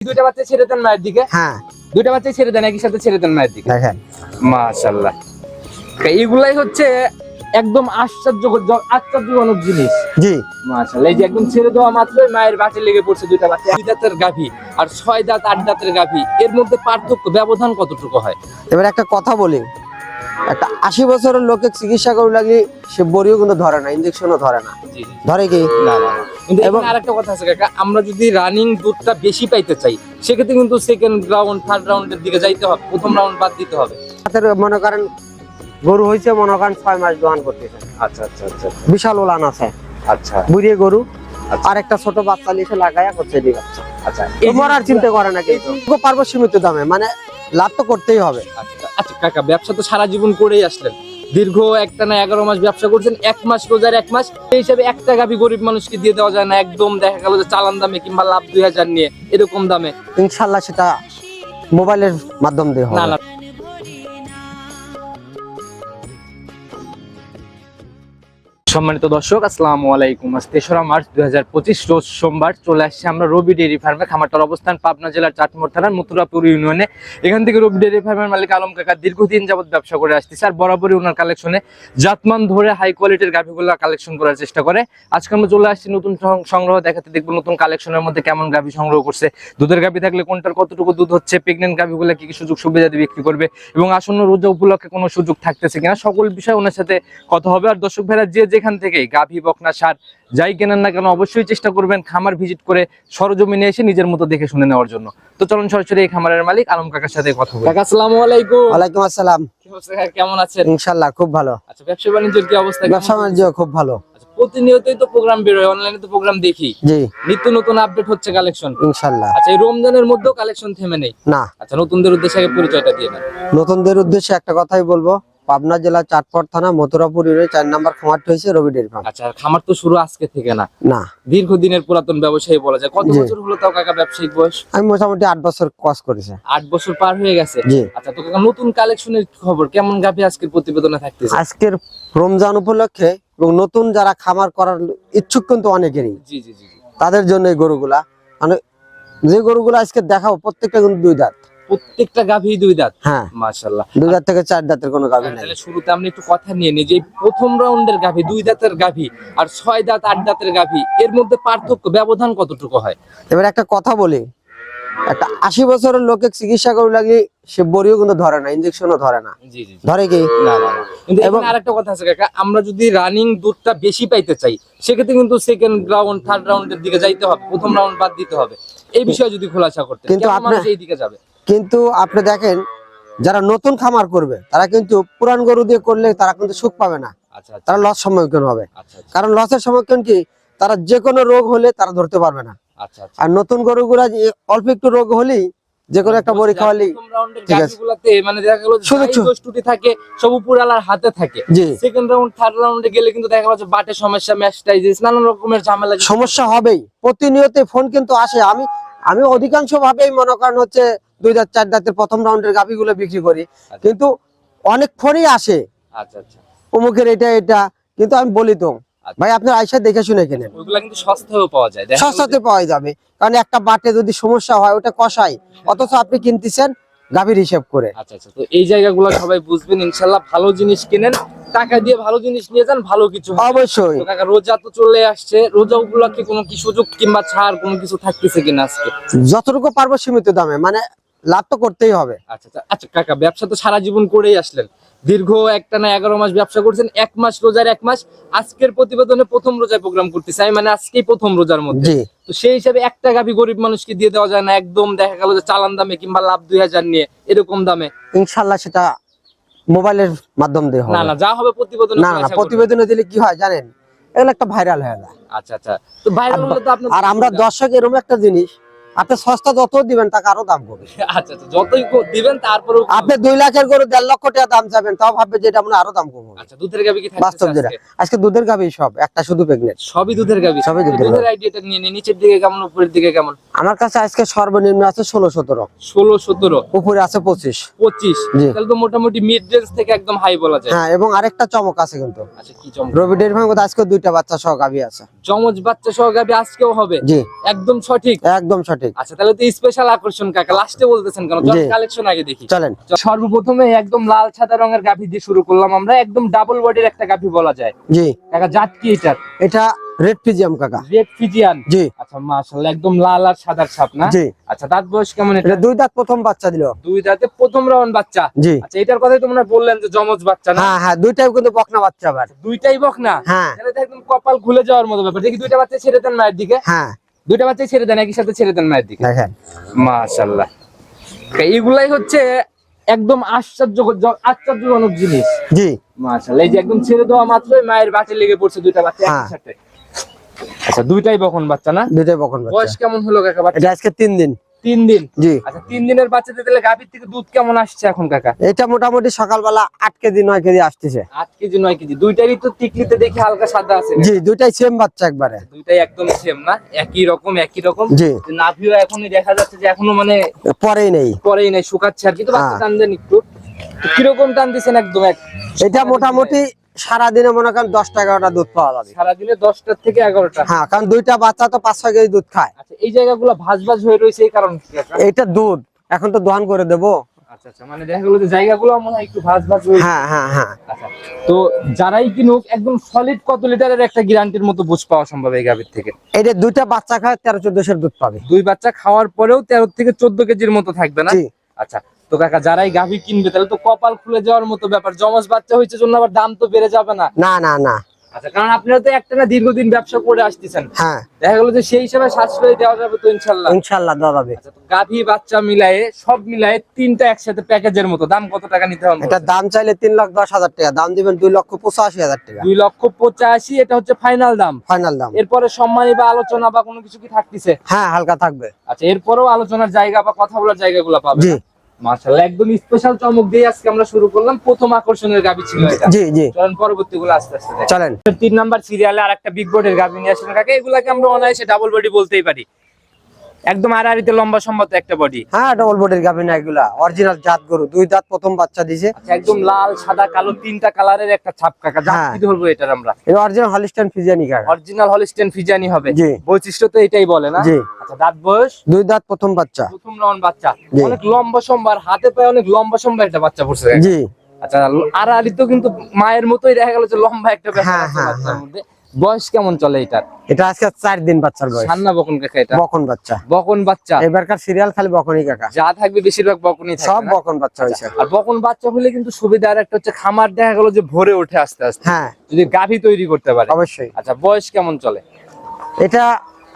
দুইটা বাচ্চা ছেড়ে দেন মায়ের দিকে। হ্যাঁ। দুইটা বাচ্চা ছেড়ে দেন একই সাথে ছেড়ে দেন মায়ের দিকে। দেখেন। মাশাল্লাহ এইগুলাই হচ্ছে একদম আশ্চর্য আশ্চর্যজনক জিনিস। জি। মাশাল্লাহ এই যে একদম ছেড়ে দেওয়া মাত্রই মায়ের বাটে লেগে পড়ছে দুইটা বাচ্চা। দুই দাঁতের গাভী আর ছয় দাঁত আট দাঁতের গাভী। এর মধ্যে পার্থক্য ব্যবধান কতটুকু হয়? এবার একটা কথা বলি। একটা আশি বছরের লোকে চিকিৎসা করে লাগলে সে বড়িও কিন্তু ধরে না ইঞ্জেকশনও ধরে না। ধরে কি? না না না। কিন্তু এবং এবং- আরেকটা কথা আছে কাকা আমরা যদি রানিং দুধটা বেশি পাইতে চাই সেক্ষেত্রে কিন্তু সেকেন্ড রাউন্ড থার্ড রাউন্ডের দিকে যাইতে হবে প্রথম রাউন্ড বাদ দিতে হবে। মনে করেন গরু হয়েছে মনে করেন ছয় মাস দোয়ান করতেছে। আচ্ছা আচ্ছা আচ্ছা বিশাল ওলান আছে। আচ্ছা। বুড়িয়ে গরু আচ্ছা। আর একটা ছোট বাচ্চা লিখে লাগায়া করছে বাচ্চা আচ্ছা তোমার আর চিন্তা করে না কিন্তু। পারব সীমিত দামে মানে লাভ তো করতেই হবে। আচ্ছা। আচ্ছা কাকা ব্যবসা তো সারা জীবন করেই আসলেন। দীর্ঘ একটা না এগারো মাস ব্যবসা করছেন এক মাস রোজার এক মাস সেই হিসাবে একটা গাভি গরিব মানুষকে দিয়ে দেওয়া যায় না। একদম দেখা গেল যে চালান দামে কিংবা লাভ দুই হাজার নিয়ে এরকম দামে। ইনশাল্লাহ সেটা মোবাইলের মাধ্যম দিয়ে না না সম্মানিত দর্শক, আসসালামু আলাইকুম। আজ তেসরা মার্চ দুই হাজার পঁচিশ, রোজ সোমবার চলে আসছে আমরা রবি ডেয়ারি ফার্মে, খামারটার অবস্থান পাবনা জেলার চাটমোড় থানার মথুরাপুর ইউনিয়নে। এখান থেকে রবি ডেয়ারি ফার্মের মালিক আলম কাকা দীর্ঘদিন যাবত ব্যবসা করে আসতেছে আর বরাবরই ওনার কালেকশনে জাতমান ধরে হাই কোয়ালিটির গাভিগুলো কালেকশন করার চেষ্টা করে। আজকে আমরা চলে আসছি নতুন সংগ্রহ, দেখাতে দেখব নতুন কালেকশনের মধ্যে কেমন গাভি সংগ্রহ করছে। দুধের গাভি থাকলে কোনটার কতটুকু দুধ হচ্ছে প্রেগনেন্ট গাভিগুলো কি কি সুযোগ সুবিধা দিয়ে বিক্রি করবে এবং আসন্ন রোজা উপলক্ষে কোনো সুযোগ থাকতেছে কিনা, সকল বিষয় ওনার সাথে কথা হবে। আর দর্শক ভাইরা যে যেখান থেকে গাভি বকনা সার যাই কেনেন না কেন অবশ্যই চেষ্টা করবেন খামার ভিজিট করে সরজমিনে এসে নিজের মতো দেখে শুনে নেওয়ার জন্য। তো চলুন সরাসরি এই খামারের মালিক আলম কাকার সাথে কথা বলি। কাকা আসসালামু আলাইকুম। ওয়ালাইকুম আসসালাম। কি অবস্থা কাকা? কেমন আছেন? ইনশাল্লাহ খুব ভালো। আচ্ছা ব্যবসা বাণিজ্যের কি অবস্থা? ব্যবসা বাণিজ্য খুব ভালো। আচ্ছা, প্রতিনিয়তই তো প্রোগ্রাম বেরোয় অনলাইনে তো প্রোগ্রাম দেখি। জি। নিত্য নতুন আপডেট হচ্ছে কালেকশন ইনশাল্লাহ। আচ্ছা এই রমজানের মধ্যেও কালেকশন থেমে নেই? না। আচ্ছা নতুনদের উদ্দেশ্যে আগে পরিচয়টা দিয়ে দেন। নতুনদের উদ্দেশ্যে একটা কথাই বলব পাবনা জেলা চাটপট থানা মথুরাপুর ইউনিয়ন চার নাম্বার খামারটা হয়েছে রবি ডেয়ারি ফার্ম। আচ্ছা খামার তো শুরু আজকে থেকে না? না। দীর্ঘদিনের পুরাতন ব্যবসায়ী বলা যায়। কত বছর হলো তাও কাকা ব্যবসায়িক বয়স? আমি মোটামুটি আট বছর কস করেছে। আট বছর পার হয়ে গেছে? আচ্ছা তো কাকা নতুন কালেকশনের খবর কেমন গাভি আজকের প্রতিবেদনে থাকতেছে? আজকের রমজান উপলক্ষে এবং নতুন যারা খামার করার ইচ্ছুক কিন্তু অনেকেরই। জি জি জি। তাদের জন্য এই গরুগুলা মানে যে গরুগুলো আজকে দেখাবো প্রত্যেকটা কিন্তু দুই দাঁত। প্রত্যেকটা গাভি দুই দাঁত। হ্যাঁ। মাশাল্লাহ দুই দাঁত থেকে চার দাঁতের কোনো গাভি নাই। তাহলে শুরুতে আমরা একটু কথা নিয়ে নিই যে প্রথম রাউন্ডের গাভি দুই দাঁতের গাভি আর ছয় দাঁত আট দাঁতের গাভি এর মধ্যে পার্থক্য ব্যবধান কতটুকু হয়? এবার একটা কথা বলি একটা আশি বছরের লোকে চিকিৎসা করে লাগলে সে বড়িও কিন্তু ধরে না ইঞ্জেকশনও ধরে না। জি জি ধরে কি? না না না। কিন্তু এবং আরেকটা কথা আছে কাকা আমরা যদি রানিং দুধটা বেশি পাইতে চাই সেক্ষেত্রে কিন্তু সেকেন্ড রাউন্ড থার্ড রাউন্ডের দিকে যাইতে হবে প্রথম রাউন্ড বাদ দিতে হবে। এই বিষয়ে যদি খোলাসা করতে কিন্তু মানুষ এই দিকে যাবে? কিন্তু আপনি দেখেন যারা নতুন খামার করবে তারা কিন্তু পুরান গরু দিয়ে করলে তারা কিন্তু সুখ পাবে না। আচ্ছা আচ্ছা। তারা লস সম্মুখীন হবে। আচ্ছা কারণ লসের সম্মুখীন কি? তারা যে কোনো রোগ হলে তারা ধরতে পারবে না। আর নতুন গরুগুলা যে অল্প একটু রোগ হলেই যে কোনো একটা বড়ি খাওয়ালি ঠিক আছে। মানে দেখা গেল শুধু ত্রুটি থাকে সব উপরালার হাতে থাকে। সেকেন্ড রাউন্ড থার্ড রাউন্ডে গেলে কিন্তু দেখা যাচ্ছে বাটে সমস্যা ম্যাস্টাইজিস নানান রকমের ঝামেলা সমস্যা হবেই। প্রতিনিয়ত ফোন কিন্তু আসে। আমি আমি অধিকাংশ ভাবেই মনে করেন হচ্ছে দুই দাঁত চার দাঁতের প্রথম রাউন্ডের গাভিগুলো বিক্রি করি। কিন্তু অনেক ফোনই আসে। আচ্ছা আচ্ছা। অমুকের এটা এটা। কিন্তু আমি বলি তো ভাই আপনার আইসা দেখে শুনে কেনেন। ওইগুলা কিন্তু সস্তায়ও পাওয়া যায় সস্তাতে পাওয়া যাবে। কারণ একটা বাটে যদি সমস্যা হয় ওটা কষাই অথচ আপনি কিনতেছেন গাভীর হিসেব করে। আচ্ছা আচ্ছা। তো এই জায়গাগুলো সবাই বুঝবেন ইনশাল্লাহ ভালো জিনিস কিনেন। টাকা দিয়ে ভালো জিনিস নিয়ে যান ভালো কিছু। অবশ্যই। কাকা রোজা তো চলে আসছে। রোজা উপলক্ষে কোনো কি সুযোগ কিংবা ছাড় কোনো কিছু থাকতেছে কিনা আজকে? যতটুকু পারব সীমিত দামে। মানে লাভ তো করতেই হবে। আচ্ছা আচ্ছা আচ্ছা কাকা ব্যবসা তো সারা জীবন করেই আসলেন। দীর্ঘ একটা না এগারো মাস ব্যবসা করছেন এক মাস রোজার এক মাস। আজকের প্রতিবেদনে প্রথম রোজায় প্রোগ্রাম করতে চাই মানে আজকেই প্রথম রোজার মধ্যে। তো সেই হিসাবে একটা গাভি গরিব মানুষকে দিয়ে দেওয়া যায় না একদম দেখা গেল যে চালান দামে কিংবা লাভ দুই হাজার নিয়ে এরকম দামে। ইনশাল্লাহ সেটা মোবাইলের মাধ্যম দিয়ে হবে। না না যা হবে প্রতিবেদন না না প্রতিবেদনে দিলে কি হয় জানেন? এগুলো একটা ভাইরাল হয়ে যায়। আচ্ছা আচ্ছা। তো ভাইরাল হলে তো আপনার আর আমরা দর্শক এরকম একটা জিনিস আপনি সস্তা যত দিবেন তাকে আরও দাম আচ্ছা আচ্ছা যতই দিবেন তারপরেও আপনি দুই লাখের গরু দেড় লক্ষ টাকা দাম তাও ভাববে যে এটা আরও দাম কম হবে আচ্ছা দুধের কি বাস্তব যেটা। আজকে? দুধের গাবি সব একটা শুধু প্রেগনেন্ট। সবই দুধের সবই দুধের দুধের আইডিয়াটা নিয়ে নিচের দিকে কেমন উপরের দিকে কেমন? আমার কাছে আজকে সর্বনিম্ন আছে ষোলো সতেরো। ষোলো সতেরো। উপরে আছে পঁচিশ। পঁচিশ? তাহলে তো মোটামুটি মিড রেঞ্জ থেকে একদম হাই বলা যায়। হ্যাঁ এবং আরেকটা চমক আছে কিন্তু। আচ্ছা কি চমক? রবি ফার্ম আজকে দুইটা বাচ্চা সহ গাবি আছে। চমচ বাচ্চা সহ গাভি আজকেও হবে? জি। একদম সঠিক? একদম সঠিক। আচ্ছা তাহলে তো স্পেশাল আকর্ষণ কাকা। লাস্টে বলতেছেন কেন? জি। কালেকশন আগে দেখি। চলেন। সর্বপ্রথমে একদম লাল সাদা রঙের গাভি দিয়ে শুরু করলাম আমরা। একদম ডাবল বডির একটা গাভি বলা যায়। জি। কাকা জাত কি এটার? এটা রেড পিজিয়াম কাকা। রেড জি। আচ্ছা মাশাআল্লাহ একদম লাল আর সাদার ছাপ না? জি। আচ্ছা দাঁত বয়স কেমন এটা এটা দুই দাঁত প্রথম বাচ্চা দিল। দুই দাঁতে প্রথম রাউন্ড বাচ্চা? জি। আচ্ছা এটার কথাই তোমরা বললেন যে জমজ বাচ্চা না? হ্যাঁ হ্যাঁ দুইটাই কিন্তু বকনা বাচ্চা আবার। দুইটাই বক না হ্যাঁ। তাহলে একদম কপাল খুলে যাওয়ার মতো ব্যাপার। দেখি দুইটা বাচ্চা ছেড়ে দেন মায়ের দিকে। হ্যাঁ। দুইটা বাচ্চাই ছেড়ে দেন একই সাথে ছেড়ে দেন মায়ের দিকে। দেখেন। মাশাল্লাহ এইগুলাই হচ্ছে একদম আশ্চর্য আশ্চর্যজনক জিনিস। জি। মাশাল্লাহ এই যে একদম ছেড়ে দেওয়া মাত্রই মায়ের বাটে লেগে পড়ছে দুইটা বাচ্চা একই একসাথে আচ্ছা দুইটাই বকন বাচ্চা না? দুইটাই বকন বাচ্চা। বয়স কেমন হলো কাকা বাচ্চা? এটা আজকে তিন দিন। তিন দিন? জি। আচ্ছা তিন দিনের গাভীর থেকে দুধ কেমন আসছে এখন কাকা? এটা মোটামুটি সকালবেলা আট কেজি নয় কেজি আসতেছে। আট কেজি নয় কেজি। দুইটারই তো টিকলিতে দেখি হালকা সাদা আছে। জি দুইটাই সেম বাচ্চা একবারে। দুইটাই একদম সেম না? একই রকম একই রকম? জি। নাভিও এখনই দেখা যাচ্ছে যে এখনও মানে পরেই নেই। পরেই নাই শুকাচ্ছে আর কিন্তু বাচ্চা হ্যাঁ। টান দেন একটু কীরকম টান দিচ্ছেন একদম এক এটা মোটামুটি সারাদিনে মনে করেন দশ এগারোটা দুধ পাওয়া যাবে। সারাদিনে দশটার থেকে এগারোটা? হ্যাঁ কারণ দুইটা বাচ্চা তো পাঁচ ছয় কেজি দুধ খায়। আচ্ছা এই জায়গাগুলো ভাজ ভাজ হয়ে রয়েছে এই কারণ এইটা দুধ। এখন তো দোহান করে দেবো। আচ্ছা আচ্ছা মানে দেখা গেলো যে জায়গাগুলো হয় একটু ভাজ ভাজ হয়ে হ্যাঁ তো যারাই কিনুক একদম সলিড কত লিটারের একটা গ্যারান্টির মতো বুঝ পাওয়া সম্ভব এই গাভীর থেকে? এটা দুইটা বাচ্চা খায় তেরো চোদ্দশোর দুধ পাবে। দুই বাচ্চা খাওয়ার পরেও তেরো থেকে চোদ্দ কেজির মতো থাকবে না? আচ্ছা তো কাকা যারাই গাভী কিনবে তাহলে তো কপাল খুলে যাওয়ার মতো ব্যাপার। জমজ বাচ্চা হয়েছে জন্য আবার দাম তো বেড়ে যাবে না। না না না। আচ্ছা কারণ আপনারা তো একটা না দীর্ঘদিন ব্যবসা করে আসতেছেন। হ্যাঁ। দেখা গেলো যে সেই হিসাবে সাশ্রয় দেওয়া যাবে তো ইনশাল্লাহ। ইনশাল্লাহ দেওয়া যাবে। আচ্ছা গাভী বাচ্চা মিলায়ে সব মিলায়ে তিনটা একসাথে প্যাকেজের মতো। দাম কত টাকা নিতে হবে? এটা দাম চাইলে তিন লাখ দশ হাজার টাকা দাম দিবেন দুই লক্ষ পঁচাশি হাজার টাকা। দুই লক্ষ পঁচাশি এটা হচ্ছে ফাইনাল দাম। ফাইনাল দাম। এরপরে সম্মানী বা আলোচনা বা কোনো কিছু কি থাকতেছে? হ্যাঁ হালকা থাকবে। আচ্ছা এরপরেও আলোচনার জায়গা বা কথা বলার জায়গাগুলো পাবে মাশাআল্লাহ একদম স্পেশাল চমক দিয়ে আজকে আমরা শুরু করলাম। প্রথম আকর্ষণের গাভী ছিল এটা। জি জি। চলেন পরবর্তী গুলো আস্তে আস্তে চলেন। তিন নাম্বার সিরিয়ালে আর একটা বিগ বোর্ডের গাবি নিয়ে আসলেন কাকে। এগুলাকে আমরা অনায়াসে ডাবল বডি বলতেই পারি। একদম আড়াআড়িতে লম্বা সম্মত একটা বডি হ্যাঁ ডবল বডির গাভি না এগুলা অরিজিনাল জাত গরু। দুই দাঁত প্রথম বাচ্চা দিছে। একদম লাল সাদা কালো তিনটা কালারের একটা ছাপ কাকা। হ্যাঁ। কি ধরবো এটার আমরা। এই অরিজিনাল হলিস্টান ফিজিয়ানি কাকা। অরিজিনাল হলিস্টেন ফিজানি হবে। জি। বৈশিষ্ট্য তো এটাই বলে না? জি। আচ্ছা দাঁত বয়স? দুই দাঁত প্রথম বাচ্চা। প্রথম রাউন্ড বাচ্চা। অনেক লম্বা সম্বার হাতে পায়ে অনেক লম্বা সম্বার একটা বাচ্চা পড়ছে। জি। আচ্ছা আর তো কিন্তু মায়ের মতোই দেখা গেল যে লম্বা একটা ব্যাপার হ্যাঁ, আছে হ্যাঁ, বাচ্চার হ্যাঁ। মধ্যে। বয়স কেমন চলে এটার? এটা আজকে চার দিন বাচ্চার বয়স। সান্না বকন কাকা এটা। বকন বাচ্চা। বকন বাচ্চা। এবারকার সিরিয়াল খালি বকনই কাকা। যা থাকবে বেশিরভাগ বকনই সব থাকবে সব বকন বাচ্চা হইছে আর বকন বাচ্চা হলে কিন্তু সুবিধা আর একটা হচ্ছে খামার দেখা গেল যে ভরে ওঠে আস্তে আস্তে। হ্যাঁ। যদি গাভী তৈরি করতে পারে। অবশ্যই। আচ্ছা বয়স কেমন চলে? এটা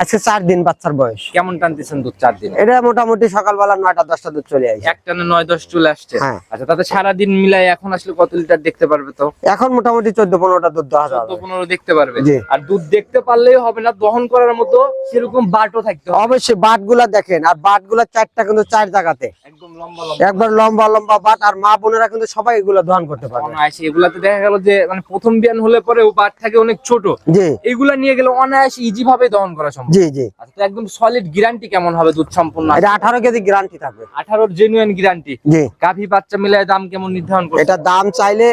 আজকে চার দিন বাচ্চার বয়স। কেমন টানতেছেন দুধ চার দিন? এটা মোটামুটি সকালবেলা নয়টা দশটা দুধ চলে আসে। একটানে নয় দশ চলে আসছে? হ্যাঁ। আচ্ছা তাতে সারাদিন মিলাই এখন আসলে কত লিটার দেখতে পারবে তো? এখন মোটামুটি চোদ্দ পনেরোটা দুধ দেওয়া চোদ্দ পনেরো দেখতে পারবে। আর দুধ দেখতে পারলেই হবে না দহন করার মতো সেরকম বাটও থাকতে হবে। অবশ্যই বাটগুলা দেখেন আর বাটগুলা চারটা কিন্তু চার জায়গাতে। একদম লম্বা লম্বা। একবার লম্বা লম্বা বাট আর মা বোনেরা কিন্তু সবাই এগুলো দহন করতে পারবে। এগুলাতে দেখা গেল যে মানে প্রথম বিয়ান হলে পরে ও বাট থাকে অনেক ছোট। এগুলা নিয়ে গেলে অনায়াসে ইজি ভাবে দহন করা সম্ভব। জি জি। আচ্ছা একদম সলিড গ্যারান্টি কেমন হবে দুধ সম্পূর্ণ এটা আঠারো কেজি গ্যারান্টি থাকবে। আঠারোর জেনুইন গ্যারান্টি জি। গাভী বাচ্চা মিলায় দাম কেমন নির্ধারণ করবে এটা দাম চাইলে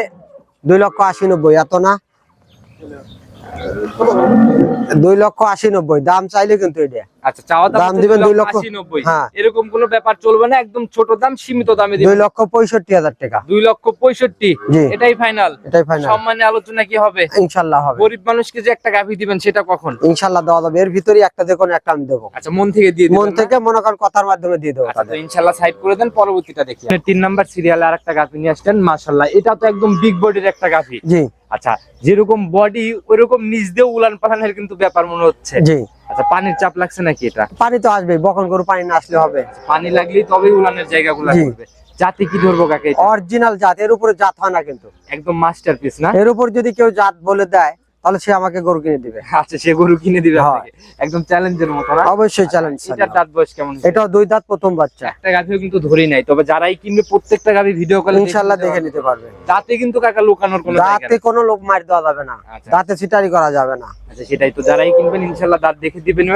দুই লক্ষ আশি নব্বই এত না? দুই লক্ষ আশি নব্বই। দাম চাইলে কিন্তু এটা। আচ্ছা চাওয়া দাম দিবেন দুই লক্ষ হ্যাঁ। এরকম কোনো ব্যাপার চলবে না একদম ছোট দাম সীমিত দামে দুই লক্ষ পঁয়ষট্টি হাজার টাকা। দুই লক্ষ পঁয়ষট্টি এটাই ফাইনাল এটাই ফাইনাল সম্মানে আলোচনা কি হবে? ইনশাল্লাহ হবে। গরিব মানুষকে যে একটা গাভী দিবেন সেটা কখন? ইনশাল্লাহ দেওয়া যাবে। এর ভিতরে একটা কোনো একটা আমি দেবো। আচ্ছা মন থেকে দিয়ে মন থেকে মনে করেন কথার মাধ্যমে দিয়ে দেবো আচ্ছা ইনশাল্লাহ সাইড করে দেন পরবর্তীটা দেখি। তিন নাম্বার সিরিয়ালে আর একটা গাভী নিয়ে আসছেন মাশাল্লাহ এটা তো একদম বিগ বডির একটা গাভী। জি। আচ্ছা যেরকম বডি ওইরকম নিজ দিয়ে উলান পালানের কিন্তু ব্যাপার মনে হচ্ছে। জি। আচ্ছা পানির চাপ লাগছে নাকি এটা? পানি তো আসবে বকন করে পানি না আসলে হবে। পানি লাগলেই তবেই উলানের জায়গাগুলো। করবে। জাতি কি ধরবো কাকে? অরিজিনাল জাত এর উপরে জাত হয় না কিন্তু। একদম মাস্টার পিস না? এর উপর যদি কেউ জাত বলে দেয় তাহলে সে আমাকে গরু কিনে দিবে। আচ্ছা সে গরু কিনে দিবে হ্যাঁ। একদম চ্যালেঞ্জের মতো না? অবশ্যই চ্যালেঞ্জ দাঁত বয়স কেমন এটা দুই দাঁত প্রথম বাচ্চা। একটা গাভিও কিন্তু ধরি নাই তবে যারাই কিনবে প্রত্যেকটা গাভি ভিডিও কলে ইনশাল্লাহ দেখে নিতে পারবে। দাঁতে কিন্তু কাকা লুকানোর কোনো দাঁতে। কোনো লোক মার দেওয়া যাবে না। আচ্ছা। দাঁতে সিটারি করা যাবে না। আচ্ছা সেটাই তো যারাই কিনবেন দাঁত দেখে দিবেন।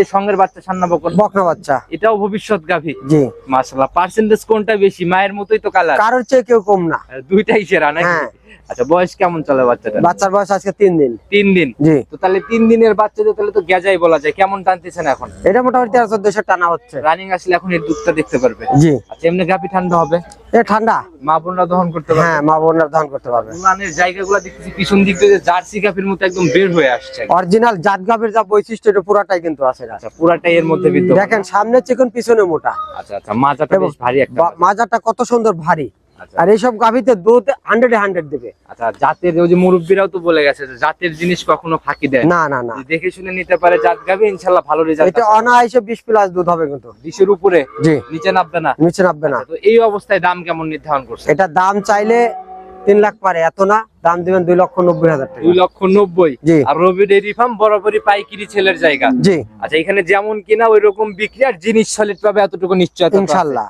এই সঙ্গের বাচ্চা সান্না বকন। বকনা বাচ্চা। এটাও ভবিষ্যৎ গাভি। জি। মাশাআল্লাহ পার্সেন্টেজ কোনটা বেশি? মায়ের মতোই তো কালার কারোর চেয়ে কেউ কম না। দুইটাই সেরা নাকি? হ্যাঁ। আচ্ছা বয়স কেমন চলে বাচ্চাটা বাচ্চার বয়স আজকে তিন দিন। তিন দিন? জি। তো তাহলে তিন দিনের বাচ্চা তো তাহলে তো গেজাই বলা যায়। কেমন টানতেছেন এখন? এটা মোটামুটি তেরো চোদ্দশো টানা হচ্ছে। রানিং আসলে এখন এর দুধটা দেখতে পারবে। জি। আচ্ছা এমনি গাপি ঠান্ডা হবে? এ ঠান্ডা। মা বোনরা দহন করতে পারবে? হ্যাঁ মা বোনরা ধান করতে পারবে। উলানের জায়গাগুলো দেখতেছি পিছন দিক দিয়ে জার্সি গাপির মতো একদম বের হয়ে আসছে। অরিজিনাল জাত গাভীর যা বৈশিষ্ট্য এটা পুরাটাই কিন্তু আছে না। আচ্ছা পুরাটাই এর মধ্যে বিদ্যমান। দেখেন সামনে চিকন পিছনে মোটা। আচ্ছা আচ্ছা মাজাটা বেশ ভারী একটা মাজাটা কত সুন্দর ভারী। আর এইসব গাভিতে দুধ হান্ড্রেড হান্ড্রেড দেবে। আচ্ছা জাতের ওই যে মুরব্বীরাও তো বলে গেছে যে জাতের জিনিস কখনো ফাঁকি দেয় না। না না না। দেখে শুনে নিতে পারে জাত গাভি ইনশাল্লাহ ভালো রেজাল্ট এটা অনায়াসে বিশ প্লাস দুধ হবে কিন্তু। বিশের উপরে? জি। নিচে নামবে না? নিচে নামবে না। তো এই অবস্থায় দাম কেমন নির্ধারণ করছে এটা দাম চাইলে তিন লাখ পারে এত না? দাম দিবেন দুই লক্ষ নব্বই হাজার টাকা। দুই লক্ষ নব্বই। জি। আর রবি ডেইরি ফার্ম বরাবরই পাইকারি ছেলের জায়গা। জি। আচ্ছা এখানে যেমন কিনা ওই রকম বিক্রি আর জিনিস সলিড পাবে এতটুকু আছে। ইনশাল্লাহ।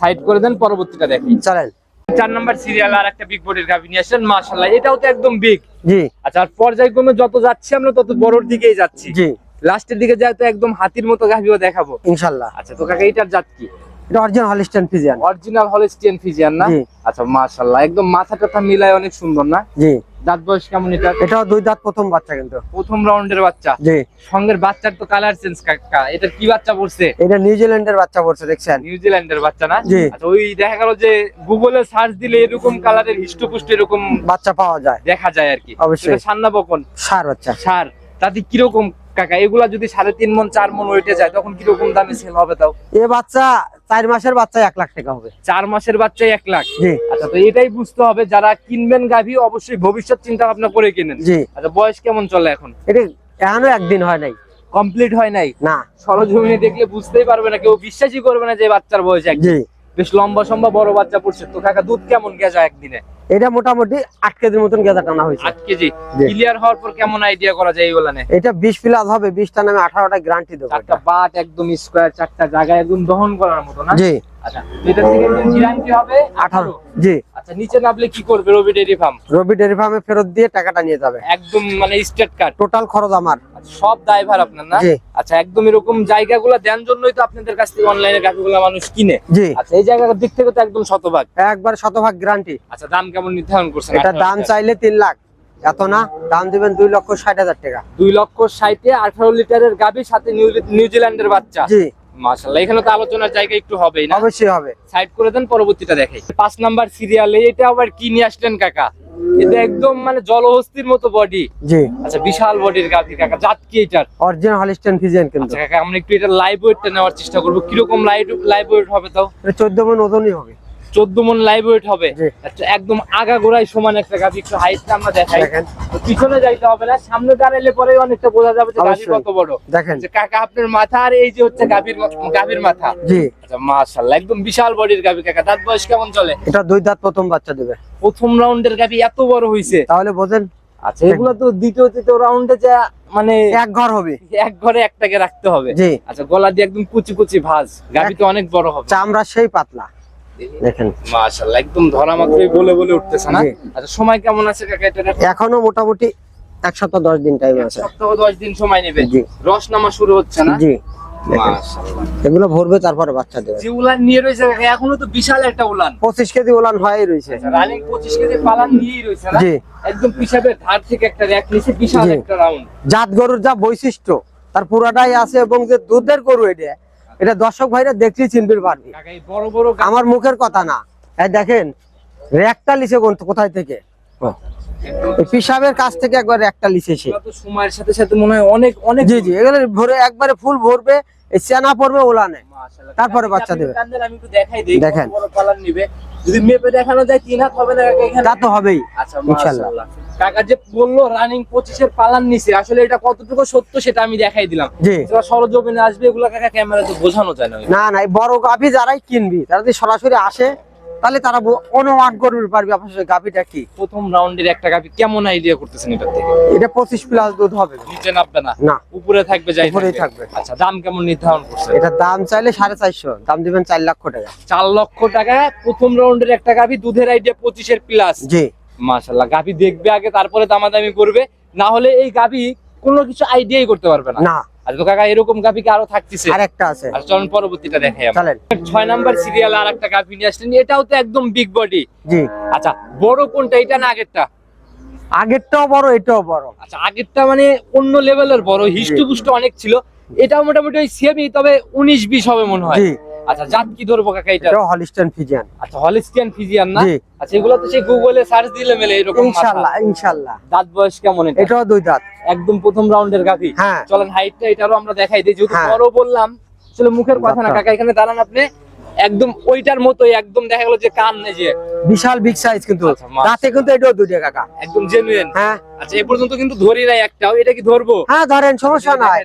সাইড করে দেন পরবর্তীটা দেখি। চলেন। চার নাম্বার সিরিয়াল আর একটা বিগ গাভি নিয়ে আসলেন মাশাল্লাহ এটাও তো একদম বিগ জি। আচ্ছা আর পর্যায়ক্রমে যত যাচ্ছি আমরা তত বড়র দিকেই যাচ্ছি। জি। লাস্টের দিকে তো একদম হাতির মতো গাভিও দেখাবো। ইনশাল্লাহ। আচ্ছা তো কাকা এটার জাত কি? এটা original Holstein Friesian original Holstein Friesian না? আচ্ছা একদম মাথা টাথা মিলায় অনেক সুন্দর না? জি। দাঁত বয়স কেমন এটা? এটাও দুই দাঁত প্রথম বাচ্চা কিন্তু। প্রথম রাউন্ডের বাচ্চা। জি। সঙ্গের বাচ্চার তো কালার চেঞ্জ কাকা এটা কি বাচ্চা পড়ছে? এটা নিউজিল্যান্ডের বাচ্চা পড়ছে দেখছেন? নিউজিল্যান্ডের বাচ্চা না? জি। আচ্ছা ওই দেখা গেল যে গুগলে সার্চ দিলে এরকম কালারের হিষ্টপুষ্ট এরকম বাচ্চা পাওয়া যায়। দেখা যায় আর কি। অবশ্যই। সান্না বকন। সার বাচ্চা। সার। তাতে কীরকম কাকা? এগুলা যদি সাড়ে তিন মন চার মন ওয়েটে যায় তখন কীরকম দামে সেল হবে তাও? এ বাচ্চা চার মাসের বাচ্চা এক লাখ টাকা হবে। চার মাসের বাচ্চায় এক লাখ? জি। আচ্ছা তো এটাই বুঝতে হবে যারা কিনবেন গাভী অবশ্যই ভবিষ্যৎ চিন্তা ভাবনা করে কিনেন। জি। আচ্ছা বয়স কেমন চলে এখন? এটা এখনও একদিন হয় নাই। কমপ্লিট হয় নাই? না। সরজমিনে দেখলে বুঝতেই পারবে না কেউ বিশ্বাসই করবে না যে বাচ্চার বয়স একদিন। বেশ লম্বা সম্ভব বড় বাচ্চা পড়ছে। তো কাকা দুধ কেমন গেছে একদিনে? এটা মোটামুটি আট কেজির মতন গেঁদা টানা হয়েছে। আট কেজি। ক্লিয়ার হওয়ার পর কেমন আইডিয়া করা যায় বলে এটা বিশ প্লাস হবে বিশটা নামে আঠারোটা গ্যারান্টি দেবো বাট একদম স্কোয়ার চারটা জায়গায় একদম দহন করার মতো না? জি। আচ্ছা এটা থেকে গ্যারান্টি হবে? আঠারো? জি। আচ্ছা নিচে নামলে কি করবে রবি ডেইরি ফার্ম? রবি ফার্মে ফেরত দিয়ে টাকাটা নিয়ে যাবে। একদম মানে স্টেট কার্ড। টোটাল খরচ আমার। সব দায়ভার আপনার না? আচ্ছা একদম এরকম জায়গাগুলো দেন জন্যই তো আপনাদের কাছ থেকে অনলাইনে গাড়িগুলো মানুষ কিনে। জি। আচ্ছা এই জায়গার দিক থেকে তো একদম শতভাগ। একবার শতভাগ গ্যারান্টি আচ্ছা দাম কেমন নির্ধারণ করছেন? এটা দাম চাইলে তিন লাখ। এত না? দাম দিবেন দুই লক্ষ ষাট হাজার টাকা। দুই লক্ষ ষাটে আঠারো লিটারের গাভী সাথে নিউ- নিউজিল্যান্ডের বাচ্চা। জি। মাশাল্লাহ এখানে তো আলোচনার জায়গা একটু হবেই না? অবশ্যই হবে। সাইড করে দেন পরবর্তীটা দেখাই। পাঁচ নাম্বার সিরিয়ালে এটা আবার কি নিয়ে আসলেন কাকা? এটা একদম মানে জলহস্তির মতো বডি জি। আচ্ছা বিশাল বডির গাভী কাকা জাত কি এটার? অরিজিনাল হলিস্টান ফিজিয়ান কিন্তু। আচ্ছা কাকা আমরা একটু এটা লাইভ ওয়েটটা নেওয়ার চেষ্টা করব। কীরকম লাইভ লাইভ ওয়েট হবে তাও? মন ওজনই হবে। চোদ্দ মন লাইভ ওয়েট হবে। আচ্ছা একদম আগা গোড়ায় সমান একটা গাভী একটু হাইটটা আমরা দেখাই। পিছনে যাইতে হবে না সামনে দাঁড়াইলে পরে অনেকটা বোঝা যাবে যে গাভী কত বড়। দেখেন। যে কাকা আপনার মাথা আর এই যে হচ্ছে গাভীর গাভীর মাথা। জি। আচ্ছা মাশাআল্লাহ একদম বিশাল বডির গাভী কাকা। দাঁত বয়স কেমন চলে? এটা দুই দাঁত প্রথম বাচ্চা দেবে। প্রথম রাউন্ডের গাভী এত বড় হইছে। তাহলে বোঝেন আচ্ছা এগুলো তো দ্বিতীয় তৃতীয় রাউন্ডে যা মানে এক ঘর হবে। এক ঘরে একটাকে রাখতে হবে। জি। আচ্ছা গলা দিয়ে একদম কুচি কুচি ভাজ। গাভী তো অনেক বড় হবে। চামড়া সেই পাতলা। দেখেন। মাশাআল্লাহ একদম ধরা মাত্রই বলে বলে উঠতেছে না? আচ্ছা সময় কেমন আছে কাকা এটা? এখনও মোটামুটি এক সপ্তাহ দশ দিন টাইম আছে। সপ্তাহ দশ দিন সময় নেবে? রস নামা শুরু হচ্ছে না? জি। এগুলো ভরবে তারপরে বাচ্চা দেবে। যে উলান নিয়ে রয়েছে এখনও তো বিশাল একটা উলান। পঁচিশ কেজি ওলান হয়ে রয়েছে। রানিং পঁচিশ কেজি পালান নিয়েই রয়েছে জি। একদম পিছাবে ধার থেকে একটা র্যাক নিচে বিশাল একটা রাউন্ড জাত গরুর যা বৈশিষ্ট্য তার পুরাটাই আছে এবং যে দুধের গরু এটা এটা দর্শক ভাইরা দেখলেই চিনতে পারবি। বড় বড় আমার মুখের কথা না। দেখেন র্যাকটা লিছে কোথায় থেকে? পিসাবের কাছ থেকে একবার লিছে সে। সময়ের সাথে সাথে মনে হয় অনেক অনেক জি জি এগুলো ভরে একবারে ফুল ভরবে এই চেনা পড়বে ওলানে মাশাআল্লাহ। তারপরে বাচ্চা দেবে। আমি একটু দেখাই দিই দেখেন। যদি মেপে দেখানো যায় তিন হাত হবে না তা তো হবেই আচ্ছা। কাকা যে বলল রানিং পঁচিশের পালান নিছে আসলে এটা কতটুকু সত্য সেটা আমি দেখাই দিলাম। সরজমিনে আসবে এগুলো কাকা ক্যামেরাতে বোঝানো যায় না। না না বড় গাভি যারাই কিনবি তারা যদি সরাসরি আসে তাহলে তারা অনুমান করবে পারবি আপনার গাভিটা কি? প্রথম রাউন্ডের একটা গাভি কেমন আইডিয়া করতেছেন এটার থেকে? এটা পঁচিশ প্লাস দুধ হবে। নিচে নামবে না? না। উপরে থাকবে যাই উপরেই থাকবে। আচ্ছা দাম কেমন নির্ধারণ করছে এটা দাম চাইলে সাড়ে চারশো দাম দিবেন চার লক্ষ টাকা। চার লক্ষ টাকা প্রথম রাউন্ডের একটা গাভি দুধের আইডিয়া পঁচিশের প্লাস জি। মাশাল্লাহ গাভি দেখবে আগে তারপরে দামাদামি করবে। না হলে এই গাভি কোনো কিছু আইডিয়াই করতে পারবে না। না। তো কাকা এরকম গাভি কি আরও থাকতেছে। আর আছে। আর চলুন পরবর্তীটা দেখাই আমরা। ছয় নাম্বার সিরিয়াল আর একটা গাভি নিয়ে আসলেন। এটাও তো একদম বিগ বডি জি। আচ্ছা বড় কোনটা এটা না আগেরটা? আগেরটাও বড় এটাও বড়। আচ্ছা আগেরটা মানে অন্য লেভেলের বড়। হিষ্টপুষ্ট অনেক ছিল। এটাও মোটামুটি ওই সেমি তবে উনিশ বিশ হবে মনে হয়। আচ্ছা জাত কি ধরবো কাকা এটা? হলিস্টান ফিজিয়ান আচ্ছা হলিস্টিয়ান ফিজিয়ান না? আচ্ছা এগুলো তো সেই গুগলে সার্চ দিলে মেলে এরকম মাথা। ইনশাল্লাহ ইনশাল্লাহ। দাঁত বয়স কেমন এটা? এটাও দুই দাঁত। একদম প্রথম রাউন্ডের গাভি হ্যাঁ। চলেন হাইটটা এটারও আমরা দেখাই দিই। যেহেতু হ্যাঁ। বড় বললাম আসলে মুখের কথা না কাকা এখানে দাঁড়ান আপনি। একদম ওইটার মতোই একদম দেখা গেল যে কান নেই যে। বিশাল বিগ সাইজ কিন্তু। আচ্ছা, দাঁতে কিন্তু এটাও দুইটা কাকা। একদম জেনুইন হ্যাঁ। আচ্ছা এ পর্যন্ত কিন্তু ধরি নাই একটাও এটা কি ধরবো? হ্যাঁ ধরেন সমস্যা নাই।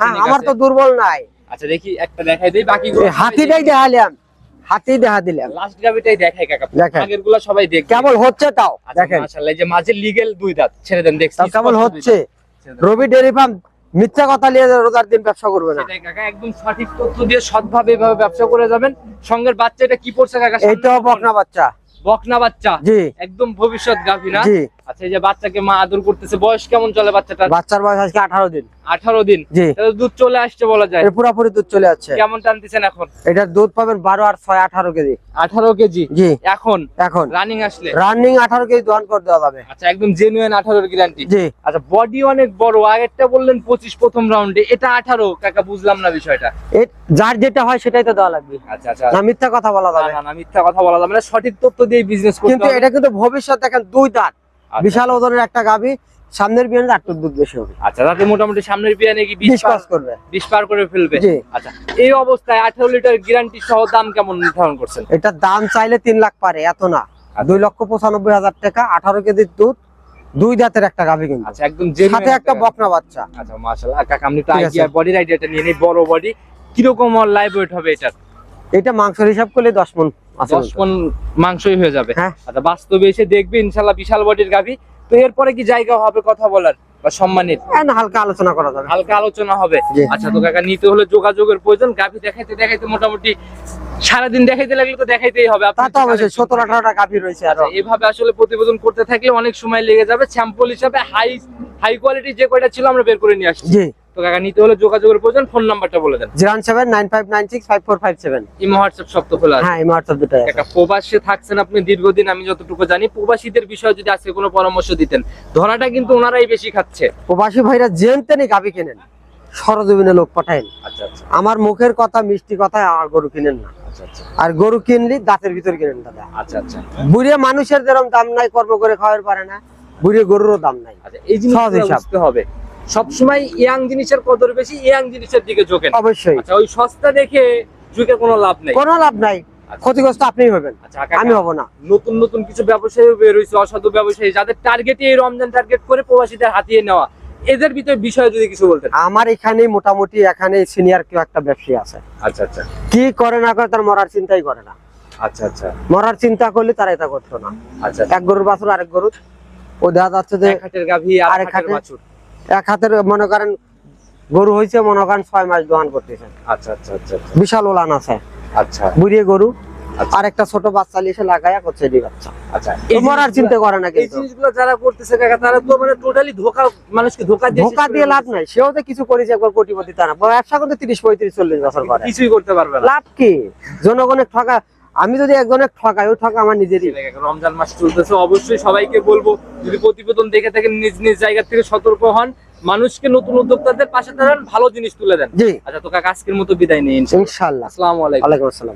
হ্যাঁ আমার তো দুর্বল নাই। আচ্ছা দেখি একটা দেখাই দেই বাকি হাতিটাই দেখালাম হাতি দেখা দিলাম। লাস্ট গাবিটাই দেখাই কাকা। আগেরগুলা সবাই কেবল হচ্ছে তাও আচ্ছা দেখেন। মাশাআল্লাহ যে মাঝে লিগেল দুই দাঁত ছেড়ে দেন দেখছি কেবল হচ্ছে। রবি ডেরি ফার্ম মিথ্যা কথা নিয়ে রোজার দিন ব্যবসা করবে না। কাকা একদম সঠিক তথ্য দিয়ে সৎভাবে এভাবে ব্যবসা করে যাবেন। সঙ্গের বাচ্চা এটা কি পড়ছে কাকা? এইটাও বকনা বাচ্চা। বকনা বাচ্চা। জি। একদম ভবিষ্যৎ গাভী না? জি। আচ্ছা এই যে বাচ্চাকে মা আদর করতেছে বয়স কেমন চলে বাচ্চাটার? বাচ্চার বয়স আজকে আঠারো দিন। আঠারো দিন? জি। দুধ চলে আসছে বলা যায়। এর পুরোপুরি দুধ চলে যাচ্ছে কেমন টানতেছেন এখন? এটার দুধ পাবেন বারো আর ছয় আঠারো কেজি। আঠারো কেজি? জি। এখন? এখন। রানিং আসলে? রানিং আঠারো কেজি দোকান করে দেওয়া যাবে। আচ্ছা একদম জেনুইন আঠারোর গ্যারান্টি জি। আচ্ছা বডি অনেক বড়। আগেরটা বললেন পঁচিশ প্রথম রাউন্ডে এটা আঠারো। কাকা বুঝলাম না বিষয়টা। যার যেটা হয় সেটাই তো দেওয়া লাগবে। আচ্ছা আচ্ছা। না মিথ্যা কথা বলা যাবে। না, না, মিথ্যা কথা বলা যাবে না। সঠিক তথ্য দিয়ে বিজনেস করতে কিন্তু এটা কিন্তু ভবিষ্যৎ দেখেন দুই দাঁত। বিশাল ওজনের একটা গাভী সামনের বিয়ানে আটটুর দুধ বেশি হবে। আচ্ছা তাতে মোটামুটি সামনের বিয়ানে কি বিশ বিশ পাস করবে। বিশ পার করে ফেলবে? জি। আচ্ছা এই অবস্থায় আঠারো লিটার গ্যারান্টি সহ দাম কেমন নির্ধারণ করছেন? এটা দাম চাইলে তিন লাখ পারে এত না। আচ্ছা। দুই লক্ষ পঁচানব্বই হাজার টাকা আঠারো কেজির দুধ দুই দাঁতের একটা গাভী কিন্তু। আচ্ছা একদম genuine সাথে একটা। বকনা বাচ্চা। আচ্ছা মাশাআল্লাহ কাকা আপনি তো আইডিয়া বডির আইডিয়াটা নিয়ে নিই বড় বডি কীরকম লাইভ ওয়েট হবে এটা এটা মাংসের হিসাব করলে দশ মন দশ মন মাংসই হয়ে যাবে। হ্যাঁ। আচ্ছা বাস্তবে এসে দেখবে ইনশাল্লাহ বিশাল বডির গাভী। তো এরপরে কি জায়গা হবে কথা বলার বা সম্মানের? হ্যাঁ, হালকা আলোচনা করা যাবে। হালকা আলোচনা হবে। আচ্ছা তো কাকা নিতে হলে যোগাযোগের প্রয়োজন। গাভী দেখাইতে দেখাইতে মোটামুটি সারাদিন দেখাইতে লাগলে তো দেখাইতেই হবে। তা তো তো অবশ্যই সতেরো আঠারোটা গাভী রয়েছে আরও। আচ্ছা, এভাবে আসলে প্রতিবেদন করতে থাকলে অনেক সময় লেগে যাবে। স্যাম্পল হিসাবে হাই হাই কোয়ালিটি যে কয়টা ছিল আমরা বের করে নিয়ে আসছি। তো কাকা নিতে হলে যোগাযোগের প্রয়োজন ফোন নাম্বারটা বলে দেন। Zero seven nine five nine six five four five seven. Imo WhatsApp সব তো খোলা হ্যাঁ এই হোয়াটসঅ্যাপ দুটাই আছে। প্রবাসে থাকছেন আপনি দীর্ঘদিন আমি যতটুকু জানি প্রবাসীদের বিষয়ে যদি আজকে কোনো পরামর্শ দিতেন ধরাটা কিন্তু ওনারাই বেশি খাচ্ছে। প্রবাসী ভাইরা জেন তেনে কেনেন। সরজমিনে লোক পাঠায়েন। আচ্ছা আচ্ছা। আমার মুখের কথা মিষ্টি কথা আর গরু কিনেন না। আচ্ছা আর গরু কিনলি দাঁতের ভিতর কিনেন দাদা। আচ্ছা আচ্ছা। বুড়িয়ে মানুষের যেরকম দাম নাই কর্ম করে খাওয়ার পারে না বুড়িয়ে গরুরও দাম নাই। এই। হবে। সবসময় ইয়াং জিনিসের কদর বেশি ইয়াং জিনিসের দিকে ঝোঁকেন। অবশ্যই। আচ্ছা ওই সস্তা দেখে ঝুঁকে কোনো লাভ নেই? কোনো লাভ নাই। ক্ষতিগ্রস্ত আপনিই হবেন। আচ্ছা আমি হব না। নতুন নতুন কিছু ব্যবসায়ী বের হয়েছে অসাধু ব্যবসায়ী যাদের টার্গেটে এই রমজান টার্গেট করে প্রবাসীদের হাতিয়ে নেওয়া। এদের ভিতরে বিষয়ে যদি কিছু বলতেন। আমার এখানে মোটামুটি এখানে সিনিয়র কেউ একটা ব্যবসায়ী আছে। আচ্ছা আচ্ছা। কি করে না করে তার মরার চিন্তাই করে না। আচ্ছা আচ্ছা। মরার চিন্তা করলে তারা এটা করতো না। আচ্ছা এক গরুর বাছুর আরেক গরুর। ও দেখা যাচ্ছে যে আরেক হাটের বাছুর। এক হাতের মনে করেন গরু হয়েছে মনে করেন ছয় মাস দোকান করতেছে। আচ্ছা আচ্ছা আচ্ছা আচ্ছা। বিশাল ওলান আছে। আচ্ছা। বুড়িয়ে গরু আচ্ছা। আর একটা ছোট বাচ্চা করছে বাচ্চা। আচ্ছা। মরার চিন্তা করে না এই জিনিসগুলো যারা করতেছে কাকা তারা তো মানে টোটালি ধোকা মানুষকে ধোকা দিয়ে ধোকা দিয়ে লাভ নাই। সেও তো কিছু করেছে একবার কোটিপতি তা না ব্যবসা করতে তিরিশ পঁয়ত্রিশ চল্লিশ বছর করে কিছুই করতে পারবে না। লাভ কি? জনগণের ঠকা আমি যদি একজনের ঠকাই ও ঠকা আমার নিজেরই। রমজান মাস চলতেছে অবশ্যই সবাইকে বলব যদি প্রতিবেদন দেখে থাকেন নিজ নিজ জায়গা থেকে সতর্ক হন মানুষকে নতুন উদ্যোক্তাদের পাশে দাঁড়ান ভালো জিনিস তুলে দেন। আচ্ছা তোকে কাকা আজকের মতো বিদায় নিয়ে ইনশাআল্লাহ ইনশাল্লাহ। আসসালামু আলাইকুম। আসসালাম।